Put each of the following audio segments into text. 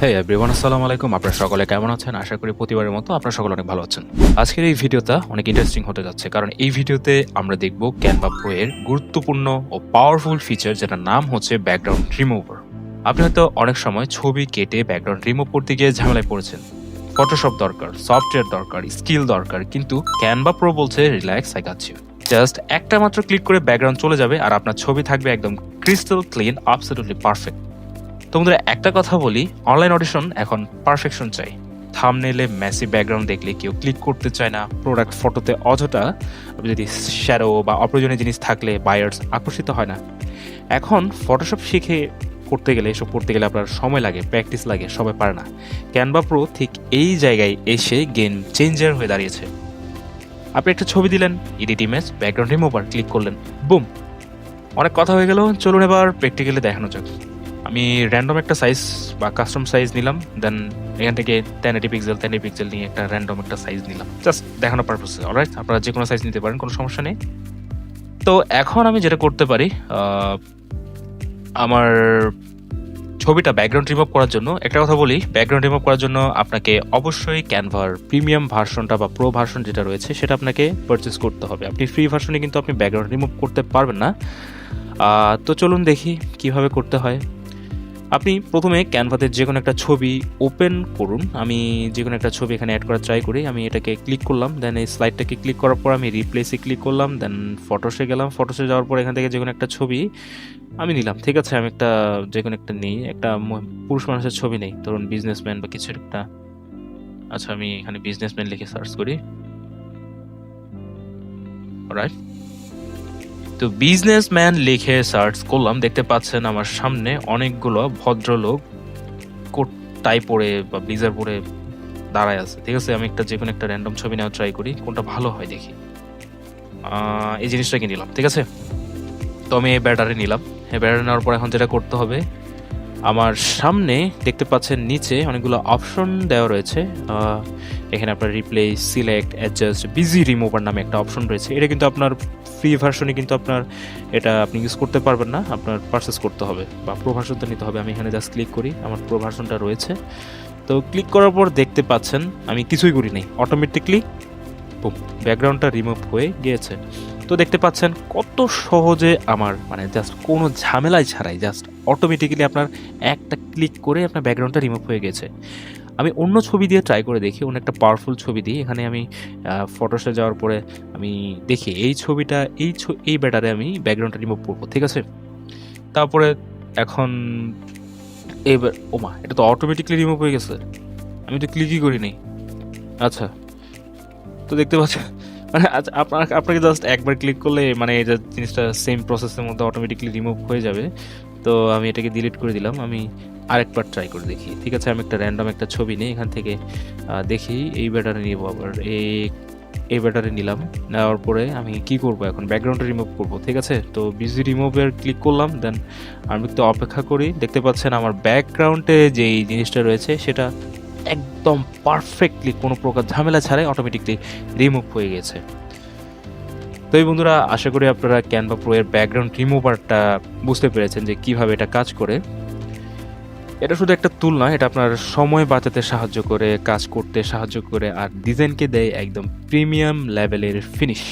হ্যাঁ এভরিওয়ান আসসালামু আলাইকুম। আপনারা সকলে কেমন আছেন? আশা করি প্রতিবারের মতো আপনারা সকলে অনেক ভালো আছেন। আজকের এই ভিডিওটা অনেক ইন্টারেস্টিং হতে যাচ্ছে কারণ এই ভিডিওতে আমরা দেখব ক্যানভা প্রো এর গুরুত্বপূর্ণ ও পাওয়ারফুল ফিচার যেটার নাম হচ্ছে ব্যাকগ্রাউন্ড রিমুভার আপনি হয়তো অনেক সময় ছবি কেটে ব্যাকগ্রাউন্ড রিমুভ করতে গিয়ে ঝামেলায় পড়েছেন। ফটোশপ দরকার সফটওয়্যার দরকার স্কিল দরকার, কিন্তু ক্যানভা প্রো বলছে রিল্যাক্স আই গাছ জাস্ট একটা মাত্র ক্লিক করে ব্যাকগ্রাউন্ড চলে যাবে আর আপনার ছবি থাকবে একদম ক্রিস্টাল ক্লিন অ্যাবসলিউটলি পারফেক্ট তো বন্ধুরা, একটা কথা বলি অনলাইন অডিশন এখন পারফেকশন চাই। থামনেলে ম্যাসি ব্যাকগ্রাউন্ড দেখলে কেউ ক্লিক করতে চায় না প্রোডাক্ট ফটোতে অযথা যদি শ্যারো বা অপ্রয়োজনীয় জিনিস থাকলে বায়ার্স আকর্ষিত হয় না। এখন ফটোশপ শিখে করতে গেলে, এসব করতে গেলে আপনার সময় লাগে প্র্যাকটিস লাগে, সবাই পারে না। ক্যানভা প্রো ঠিক এই জায়গায় এসে গেম চেঞ্জার হয়ে দাঁড়িয়েছে। আপনি একটা ছবি দিলেন edit image background remover click করলেন বুম অনেক কথা হয়ে গেল, চলুন এবার প্র্যাকটিক্যালি দেখানো যাক। আমি র্যান্ডম একটা সাইজ বা কাস্টম সাইজ নিলাম দেন এখান থেকে ten eighty pixel ten pixel নিয়ে একটা র্যান্ডম একটা সাইজ নিলাম। জাস্ট দেখানোর পারপাসে অলরাইট আপনারা যে কোনো সাইজ নিতে পারেন, কোনো সমস্যা নেই। তো এখন আমি যেটা করতে পারি আমার ছবিটা ব্যাকগ্রাউন্ড রিমুভ করার জন্য, একটা কথা বলি ব্যাকগ্রাউন্ড রিমুভ করার জন্য আপনাকে অবশ্যই ক্যানভার প্রিমিয়াম ভার্সনটা বা প্রো ভার্সন যেটা রয়েছে, সেটা আপনাকে পারচেস করতে হবে। আপনি ফ্রি ভার্সনে কিন্তু আপনি ব্যাকগ্রাউন্ড রিমুভ করতে পারবেন না। তো চলুন দেখি কীভাবে করতে হয়। আপনি প্রথমে ক্যানভাতে যে কোনো একটা ছবি ওপেন করুন। আমি যে কোনো একটা ছবি এখানে অ্যাড করার ট্রাই করি। আমি এটাকে ক্লিক করলাম দেন এই স্লাইডটাকে ক্লিক করার পর আমি রিপ্লেসে ক্লিক করলাম দেন ফটোসে গেলাম। ফটোসে যাওয়ার পর এখান থেকে যে কোনো একটা ছবি আমি নিলাম। ঠিক আছে, আমি একটা যে কোনো একটা নিই, একটা পুরুষ মানুষের ছবি নেই। ধরুন বিজনেসম্যান বা কিছু একটা। আচ্ছা আমি এখানে বিজনেসম্যান লিখে সার্চ করি। রাইট তো বিজনেসম্যান লিখে সার্চ করলাম, দেখতে পাচ্ছেন আমার সামনে অনেকগুলো ভদ্রলোক কোট টাই পরে বা ব্লিজার পরে দাঁড়ায় আছে। ঠিক আছে, আমি একটা যে কোনো একটা র্যান্ডম ছবি নেওয়া ট্রাই করি, কোনটা ভালো হয় দেখি। এই জিনিসটাকে নিলাম, ঠিক আছে? তো আমি এই ব্যাটারি নিলাম। এই ব্যাটারি নেওয়ার পর এখন যেটা করতে হবে আমার সামনে দেখতে পাচ্ছেন নিচে অনেকগুলো অপশন দেওয়া রয়েছে। এখানে আপনার replace select adjust BG remover নামে একটা অপশন রয়েছে। এটা কিন্তু আপনার ফ্রি ভার্সনে কিন্তু আপনার এটা আপনি ইউজ করতে পারবেন না, আপনার পারচেস করতে হবে বা প্রো ভার্সনটা নিতে হবে। আমি এখানে জাস্ট ক্লিক করি, আমার প্রো ভার্সনটা রয়েছে। তো ক্লিক করার পর দেখতে পাচ্ছেন, আমি কিছুই করি নাই অটোমেটিকলি ব্যাকগ্রাউন্ডটা রিমুভ হয়ে গিয়েছে। তো দেখতে পাচ্ছেন কত সহজে আমার মানে জাস্ট কোনো ঝামেলাই ছাড়াই জাস্ট অটোমেটিক্যালি আপনার একটা ক্লিক করে আপনার ব্যাকগ্রাউন্ডটা রিমুভ হয়ে গেছে। আমি অন্য ছবি দিয়ে ট্রাই করে দেখি, অন্য একটা পাওয়ারফুল ছবি দিই এখানে আমি ফটোসে যাওয়ার পরে আমি দেখি, এই ছবিটা, এই এই ব্যাটারে আমি ব্যাকগ্রাউন্ডটা রিমুভ করব, ঠিক আছে? তারপরে এখন এবার, ওমা, এটা তো অটোমেটিকলি রিমুভ হয়ে গেছে। আমি তো ক্লিকই করিনি। আচ্ছা। তো দেখতে পাচ্ছেন। মানে আপনার, আপনাকে জাস্ট একবার ক্লিক করলে মানে এটা জিনিসটা সেম প্রসেসের মধ্যে অটোমেটিকলি রিমুভ হয়ে যাবে। তো আমি এটাকে ডিলিট করে দিলাম। আমি আরেকবার ট্রাই করে দেখি। ঠিক আছে, আমি একটা র্যান্ডম একটা ছবি নিই এখান থেকে দেখি। এই ব্যাটারি নিব আবার। এই এই ব্যাটারি নিলাম। নেওয়ার পরে আমি কি করব এখন? ব্যাকগ্রাউন্ডটা রিমুভ করব, ঠিক আছে? তো বিজি রিমুভের ক্লিক করলাম। দেন আমি একটু অপেক্ষা করি। দেখতে পাচ্ছেন আমার ব্যাকগ্রাউন্ডে যেই জিনিসটা রয়েছে, সেটা একদম পারফেক্টলি কোনো প্রকার ঝামেলা ছাড়াই অটোমেটিকলি রিমুভ হয়ে গেছে। তো এই বন্ধুরা, আশা করি আপনারা ক্যানভা প্রো এর ব্যাকগ্রাউন্ড রিমুভারটা বুঝতে পেরেছেন যে কীভাবে এটা কাজ করে। এটা শুধু একটা টুল নয় এটা আপনার সময় বাঁচাতে সাহায্য করে, কাজ করতে সাহায্য করে, আর ডিজাইনকে দেয় একদম প্রিমিয়াম লেভেলের ফিনিশ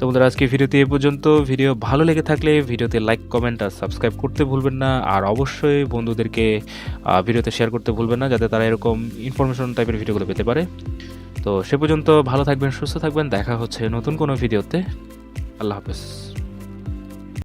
তো বন্ধুরা আজকে ভিডিওতে এ পর্যন্ত। ভিডিও ভালো লেগে থাকলে ভিডিওতে লাইক কমেন্ট আর সাবস্ক্রাইব করতে ভুলবেন না। আর অবশ্যই বন্ধুদেরকে ভিডিওতে শেয়ার করতে ভুলবেন না, যাতে তারা এরকম ইনফরমেশন টাইপের ভিডিওগুলো পেতে পারে। তো সে পর্যন্ত ভালো থাকবেন, সুস্থ থাকবেন। দেখা হচ্ছে নতুন কোনো ভিডিওতে। আল্লাহ হাফেজ।